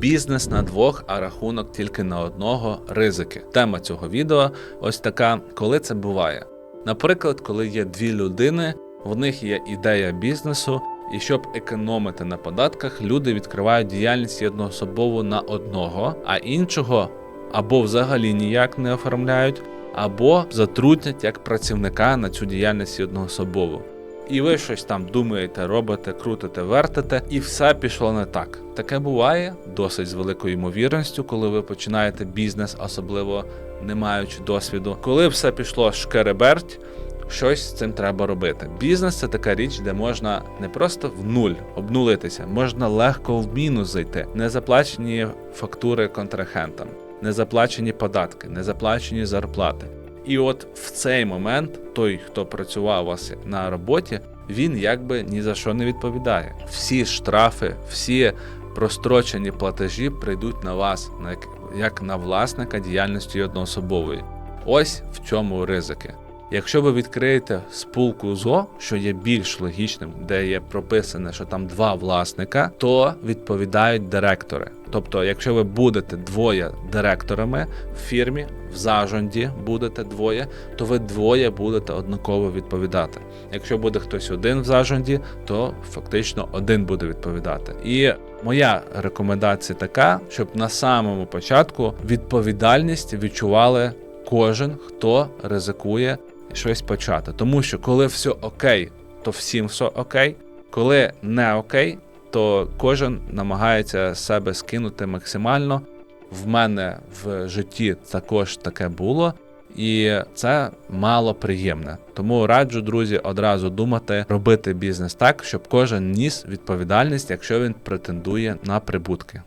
Бізнес на двох, а рахунок тільки на одного ризики. Тема цього відео ось така: коли це буває. Наприклад, коли є дві людини, в них є ідея бізнесу, і щоб економити на податках, люди відкривають діяльність одноособово на одного, а іншого або взагалі ніяк не оформляють, або затруднять як працівника на цю діяльність одноособово. І ви щось там думаєте, робите, крутите, вертите, і все пішло не так. Таке буває досить з великою ймовірністю, коли ви починаєте бізнес, особливо не маючи досвіду. Коли все пішло шкереберть, щось з цим треба робити. Бізнес це така річ, де можна не просто в нуль обнулитися, можна легко в мінус зайти, незаплачені фактури контрагентам, незаплачені податки, незаплачені зарплати. І от в цей момент той, хто працював у вас на роботі, він якби ні за що не відповідає. Всі штрафи, всі прострочені платежі прийдуть на вас як на власника діяльності одноособової. Ось в чому ризики. Якщо ви відкриєте спулку ЗО, що є більш логічним, де є прописане, що там два власника, то відповідають директори. Тобто, якщо ви будете двоє директорами в фірмі, в зажонді будете двоє, то ви двоє будете однаково відповідати. Якщо буде хтось один в зажонді, то фактично один буде відповідати. І моя рекомендація така, щоб на самому початку відповідальність відчували кожен, хто ризикує щось почати. Тому що коли все окей, то всім все окей. Коли не окей, то кожен намагається себе скинути максимально. В мене в житті також таке було, і це мало приємне. Тому раджу, друзі, одразу думати, робити бізнес так, щоб кожен ніс відповідальність, якщо він претендує на прибутки.